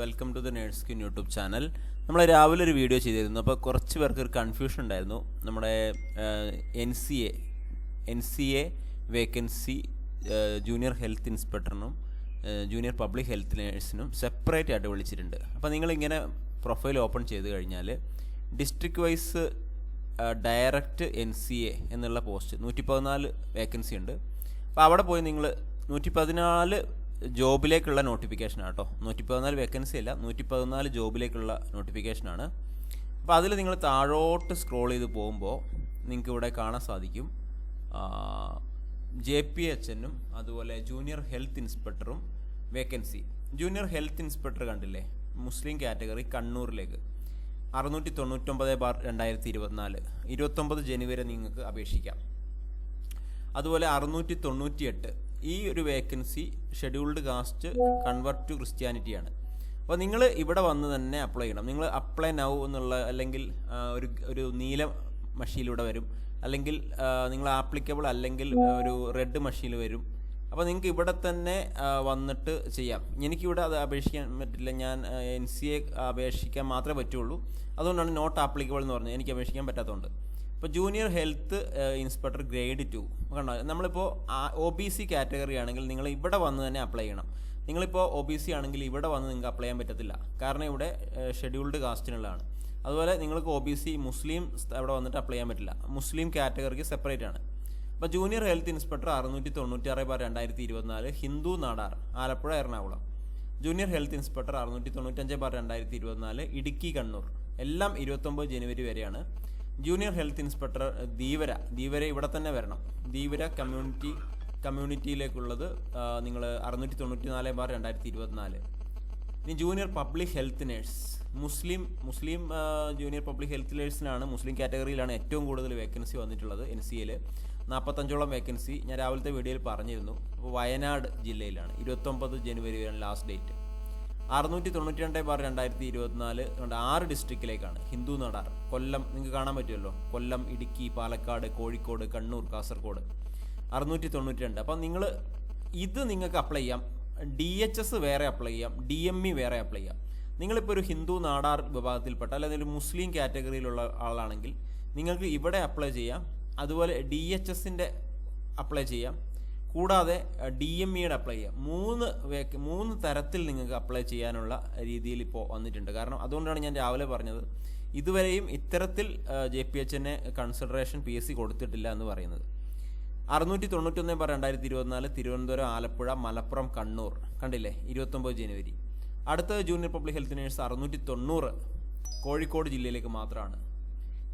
Welcome to the nurse queen YouTube channel നമ്മൾ രാവിലെ ഒരു വീഡിയോ ചെയ്തിരുന്നു. അപ്പോൾ കുറച്ച് പേർക്ക് ഒരു കൺഫ്യൂഷൻ ഉണ്ടായിരുന്നു. നമ്മുടെ N C A N C A vacancy junior health ഇൻസ്പെക്ടറിനും junior public health നേഴ്സിനും സെപ്പറേറ്റ് ആയിട്ട് വിളിച്ചിട്ടുണ്ട്. അപ്പോൾ നിങ്ങളിങ്ങനെ പ്രൊഫൈൽ ഓപ്പൺ ചെയ്ത് കഴിഞ്ഞാൽ district wise direct N C A എന്നുള്ള പോസ്റ്റ് നൂറ്റി പതിനാല് വേക്കൻസി ഉണ്ട്. അപ്പോൾ അവിടെ പോയി നിങ്ങൾ നൂറ്റി പതിനാല് ജോബിലേക്കുള്ള നോട്ടിഫിക്കേഷൻ കേട്ടോ. നൂറ്റി പതിനാല് വേക്കൻസി അല്ല നൂറ്റി പതിനാല് ജോബിലേക്കുള്ള നോട്ടിഫിക്കേഷനാണ് അപ്പോൾ അതിൽ നിങ്ങൾ താഴോട്ട് സ്ക്രോൾ ചെയ്ത് പോകുമ്പോൾ നിങ്ങൾക്ക് ഇവിടെ കാണാൻ സാധിക്കും. ജെ പി എച്ച് അതുപോലെ ജൂനിയർ ഹെൽത്ത് ഇൻസ്പെക്ടറും വേക്കൻസി ജൂനിയർ ഹെൽത്ത് ഇൻസ്പെക്ടർ കണ്ടില്ലേ? മുസ്ലിം കാറ്റഗറി കണ്ണൂരിലേക്ക്. അറുന്നൂറ്റി തൊണ്ണൂറ്റൊമ്പത് ബാർ രണ്ടായിരത്തി ഇരുപത്തിനാല് ഇരുപത്തൊമ്പത് ജനുവരി നിങ്ങൾക്ക് അപേക്ഷിക്കാം. അതുപോലെ അറുന്നൂറ്റി തൊണ്ണൂറ്റി എട്ട് ഈ ഒരു vacancy scheduled caste convert to Christianity ആണ്. അപ്പോൾ നിങ്ങൾ ഇവിടെ വന്ന് തന്നെ അപ്ലൈ ചെയ്യണം. നിങ്ങൾ അപ്ലൈ നൗ എന്നുള്ള അല്ലെങ്കിൽ ഒരു ഒരു നീല മഷിയിലൂടെ വരും. അല്ലെങ്കിൽ നിങ്ങൾ ആപ്ലിക്കബിൾ അല്ലെങ്കിൽ ഒരു റെഡ് മഷിയിൽ വരും. അപ്പോൾ നിങ്ങൾക്ക് ഇവിടെ തന്നെ വന്നിട്ട് ചെയ്യാം. എനിക്കിവിടെ അത് അപേക്ഷിക്കാൻ പറ്റില്ല. ഞാൻ എൻ സി എ അപേക്ഷിക്കാൻ മാത്രമേ പറ്റുള്ളൂ. അതുകൊണ്ടാണ് നോട്ട് ആപ്ലിക്കബിൾ എന്ന് പറഞ്ഞത്. എനിക്ക് അപേക്ഷിക്കാൻ പറ്റാത്തതുകൊണ്ട്. ഇപ്പോൾ junior health inspector grade two കണ്ടോ? നമ്മളിപ്പോൾ ഒ ബി സി കാറ്റഗറി ആണെങ്കിൽ നിങ്ങൾ ഇവിടെ വന്ന് തന്നെ അപ്ലൈ ചെയ്യണം. നിങ്ങളിപ്പോൾ ഒ ബി സി ആണെങ്കിൽ ഇവിടെ വന്ന് നിങ്ങൾക്ക് അപ്ലൈ ചെയ്യാൻ പറ്റത്തില്ല. കാരണം ഇവിടെ ഷെഡ്യൂൾഡ് കാസ്റ്റിനുള്ളതാണ് അതുപോലെ നിങ്ങൾക്ക് ഒ ബി സി മുസ്ലിം അവിടെ വന്നിട്ട് അപ്ലൈ ചെയ്യാൻ പറ്റില്ല. മുസ്ലിം കാറ്റഗറിക്ക് സെപ്പറേറ്റ് ആണ്. അപ്പോൾ ജൂനിയർ ഹെൽത്ത് ഇൻസ്പെക്ടർ അറുന്നൂറ്റി തൊണ്ണൂറ്റി ആറ് ബാർ രണ്ടായിരത്തി ഇരുപത്തിനാല് Hindu Nadar Alappuzha Ernakulam. Junior health inspector അറുന്നൂറ്റി തൊണ്ണൂറ്റഞ്ച് ബാർ രണ്ടായിരത്തി ഇരുപത്തിനാല് ഇടുക്കി കണ്ണൂർ. എല്ലാം ഇരുപത്തൊമ്പത് ജനുവരി വരെയാണ്. Junior health inspector Dheevara Dheevara ഇവിടെ തന്നെ വരണം. ധീവര കമ്മ്യൂണിറ്റി കമ്മ്യൂണിറ്റിയിലേക്കുള്ളത് നിങ്ങൾ അറുന്നൂറ്റി തൊണ്ണൂറ്റി നാല് ബാർ രണ്ടായിരത്തി ഇരുപത്തിനാല് ഇനി ജൂനിയർ പബ്ലിക് ഹെൽത്ത് നേഴ്സ് മുസ്ലിം മുസ്ലിം ജൂനിയർ പബ്ലിക് ഹെൽത്ത് നേഴ്സിനാണ് മുസ്ലിം കാറ്റഗറിയിലാണ് ഏറ്റവും കൂടുതൽ വേക്കൻസി വന്നിട്ടുള്ളത് എൻ സി എയിൽ നാൽപ്പത്തഞ്ചോളം വേക്കൻസി ഞാൻ രാവിലത്തെ വീഡിയോയിൽ പറഞ്ഞിരുന്നു. അപ്പോൾ വയനാട് ജില്ലയിലാണ്. ഇരുപത്തൊമ്പത് ജനുവരിയാണ് ലാസ്റ്റ് ഡേറ്റ് അറുന്നൂറ്റി തൊണ്ണൂറ്റി രണ്ട് ബാർ രണ്ടായിരത്തി ഇരുപത്തിനാല് ആറ് ഡിസ്ട്രിക്റ്റിലേക്കാണ് ഹിന്ദു നടാർ. കൊല്ലം നിങ്ങൾക്ക് കാണാൻ പറ്റുമല്ലോ. കൊല്ലം ഇടുക്കി പാലക്കാട് കോഴിക്കോട് കണ്ണൂർ കാസർഗോഡ്. അറുന്നൂറ്റി തൊണ്ണൂറ്റി രണ്ട് അപ്പം നിങ്ങൾ ഇത് നിങ്ങൾക്ക് അപ്ലൈ ചെയ്യാം. ഡി എച്ച് എസ് വേറെ അപ്ലൈ ചെയ്യാം. ഡി എം ഇ വേറെ അപ്ലൈ ചെയ്യാം. നിങ്ങളിപ്പോൾ ഒരു ഹിന്ദു നാടാർ വിഭാഗത്തിൽപ്പെട്ട അല്ലെങ്കിൽ ഒരു മുസ്ലിം കാറ്റഗറിയിലുള്ള ആളാണെങ്കിൽ നിങ്ങൾക്ക് ഇവിടെ അപ്ലൈ ചെയ്യാം. അതുപോലെ ഡി എച്ച് എസിന്റെ അപ്ലൈ ചെയ്യാം. കൂടാതെ ഡി എം ഇയുടെ അപ്ലൈ ചെയ്യാം. മൂന്ന് മൂന്ന് തരത്തിൽ നിങ്ങൾക്ക് അപ്ലൈ ചെയ്യാനുള്ള രീതിയിൽ ഇപ്പോൾ വന്നിട്ടുണ്ട്. കാരണം അതുകൊണ്ടാണ് ഞാൻ രാവിലെ പറഞ്ഞത് ഇതുവരെയും ഇത്തരത്തിൽ ജെ പി എച്ചിനെ കൺസിഡറേഷൻ പി എസ് സി കൊടുത്തിട്ടില്ല എന്ന് പറയുന്നത്. അറുന്നൂറ്റി തൊണ്ണൂറ്റൊന്ന് പറ രണ്ടായിരത്തി ഇരുപത്തിനാല് തിരുവനന്തപുരം ആലപ്പുഴ മലപ്പുറം കണ്ണൂർ. കണ്ടില്ലേ? ഇരുപത്തൊമ്പത് ജനുവരി. അടുത്ത ജൂനിയർ പബ്ലിക് ഹെൽത്ത് നേഴ്സ് അറുന്നൂറ്റി തൊണ്ണൂറ് കോഴിക്കോട് ജില്ലയിലേക്ക് മാത്രമാണ്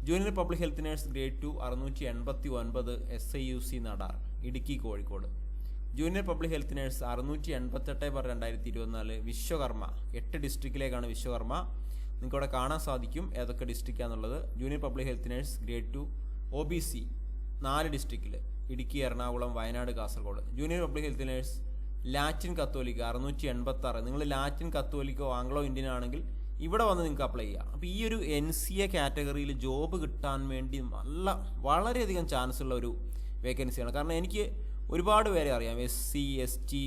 junior public health nurse grade two അറുന്നൂറ്റി എൺപത്തി ഒൻപത് S I U C Nadar Idukki Kozhikode. Junior public health nurse അറുന്നൂറ്റി എൺപത്തെട്ട് ബാർ രണ്ടായിരത്തി ഇരുപത്തിനാല് വിശ്വകർമ്മ എട്ട് ഡിസ്ട്രിക്റ്റിലേക്കാണ് വിശ്വകർമ്മ. നിങ്ങൾക്കവിടെ കാണാൻ സാധിക്കും ഏതൊക്കെ ഡിസ്ട്രിക്റ്റാന്നുള്ളത്. Junior public health nurse grade two O B C നാല് ഡിസ്ട്രിക്റ്റിൽ Idukki Ernakulam Wayanad Kasaragod. Junior public health nurse Latin കത്തോലിക്ക അറുന്നൂറ്റി എൺപത്തി ആറ് നിങ്ങൾ ലാറ്റിൻ കത്തോലിക്കോ ആംഗ്ലോ ഇന്ത്യൻ ആണെങ്കിൽ ഇവിടെ വന്ന് നിങ്ങൾക്ക് അപ്ലൈ ചെയ്യാം. അപ്പോൾ ഈ ഒരു എൻ സി എ കാറ്റഗറിയിൽ ജോബ് കിട്ടാൻ വേണ്ടി നല്ല വളരെയധികം ചാൻസ് ഉള്ള ഒരു വേക്കൻസിയാണ് കാരണം എനിക്ക് ഒരുപാട് പേരെ അറിയാം. S C S T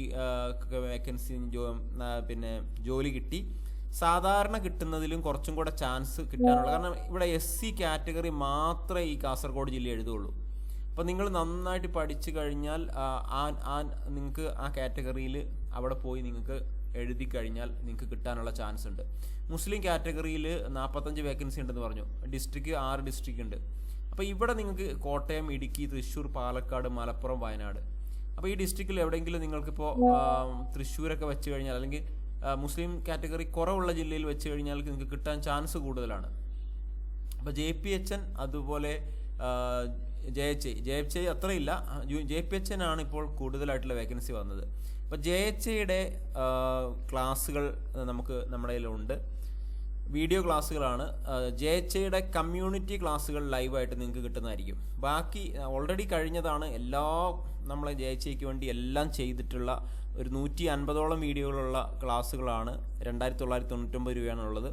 vacancy ജോ പിന്നെ ജോലി കിട്ടി. സാധാരണ കിട്ടുന്നതിലും കുറച്ചും കൂടെ ചാൻസ് കിട്ടാനുള്ള. കാരണം ഇവിടെ എസ് സി കാറ്റഗറി മാത്രമേ ഈ കാസർഗോഡ് ജില്ല എഴുതുള്ളൂ. അപ്പോൾ നിങ്ങൾ നന്നായിട്ട് പഠിച്ചു കഴിഞ്ഞാൽ ആ, നിങ്ങൾക്ക് ആ കാറ്റഗറിയിൽ അവിടെ പോയി നിങ്ങൾക്ക് എഴുതി കഴിഞ്ഞാൽ നിങ്ങൾക്ക് കിട്ടാനുള്ള ചാൻസ് ഉണ്ട്. മുസ്ലിം കാറ്റഗറിയിൽ നാൽപ്പത്തഞ്ച് വേക്കൻസി ഉണ്ടെന്ന് പറഞ്ഞു. ഡിസ്ട്രിക്ട് ആറ് ഡിസ്ട്രിക്ട് ഉണ്ട്. അപ്പോൾ ഇവിടെ നിങ്ങൾക്ക് കോട്ടയം ഇടുക്കി തൃശ്ശൂർ പാലക്കാട് മലപ്പുറം വയനാട്. അപ്പോൾ ഈ ഡിസ്ട്രിക്റ്റിൽ എവിടെയെങ്കിലും നിങ്ങൾക്കിപ്പോൾ തൃശ്ശൂരൊക്കെ വെച്ച് കഴിഞ്ഞാൽ അല്ലെങ്കിൽ മുസ്ലിം കാറ്റഗറി കുറവുള്ള ജില്ലയിൽ വെച്ച് കഴിഞ്ഞാൽ നിങ്ങൾക്ക് കിട്ടാൻ ചാൻസ് കൂടുതലാണ്. അപ്പോൾ ജെ പി എച്ച് എൻ അതുപോലെ J H I. J H I അത്രയില്ല. J P H N ആണ് ഇപ്പോൾ കൂടുതലായിട്ടുള്ള വേക്കൻസി വന്നത്. അപ്പോൾ ജെ എച്ച് ഐയുടെ ക്ലാസ്സുകൾ നമുക്ക് നമ്മുടെ കയ്യിലുണ്ട്. വീഡിയോ ക്ലാസ്സുകളാണ്. ജെ എച്ച് ഐയുടെ കമ്മ്യൂണിറ്റി ക്ലാസ്സുകൾ ലൈവായിട്ട് നിങ്ങൾക്ക് കിട്ടുന്നതായിരിക്കും. ബാക്കി ഓൾറെഡി കഴിഞ്ഞതാണ് എല്ലാ നമ്മളെ ജെ എച്ച് ഐക്ക് വേണ്ടി എല്ലാം ചെയ്തിട്ടുള്ള ഒരു നൂറ്റി അൻപതോളം വീഡിയോകളുള്ള ക്ലാസ്സുകളാണ്. രണ്ടായിരത്തി തൊള്ളായിരത്തി തൊണ്ണൂറ്റൊമ്പത് രൂപയാണുള്ളത്.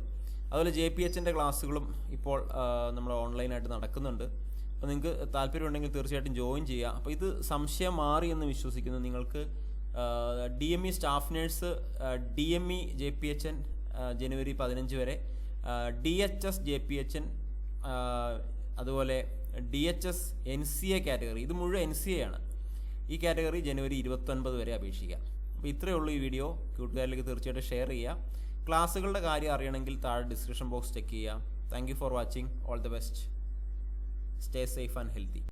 അതുപോലെ ജെ പി എച്ചിന്റെ ക്ലാസ്സുകളും ഇപ്പോൾ നമ്മൾ ഓൺലൈനായിട്ട് നടക്കുന്നുണ്ട്. അപ്പോൾ നിങ്ങൾക്ക് താല്പര്യമുണ്ടെങ്കിൽ തീർച്ചയായിട്ടും ജോയിൻ ചെയ്യുക. അപ്പോൾ ഇത് സംശയം മാറി എന്ന് വിശ്വസിക്കുന്നു. നിങ്ങൾക്ക് D M E staff nurse D M E J P H N ജനുവരി പതിനഞ്ച് വരെ D H S J P H N അതുപോലെ D H S N C A category. ഇത് മുഴുവൻ എൻ സി എ ആണ്. ഈ കാറ്റഗറി ജനുവരി ഇരുപത്തൊൻപത് വരെ അപേക്ഷിക്കാം. അപ്പോൾ ഇത്രയേ ഉള്ളൂ ഈ വീഡിയോ. കൂട്ടുകാരിലേക്ക് തീർച്ചയായിട്ടും ഷെയർ ചെയ്യുക ക്ലാസ്സുകളുടെ കാര്യം അറിയണമെങ്കിൽ താഴെ ഡിസ്ക്രിപ്ഷൻ ബോക്സ് ചെക്ക് ചെയ്യുക thank you for watching all the best stay safe and healthy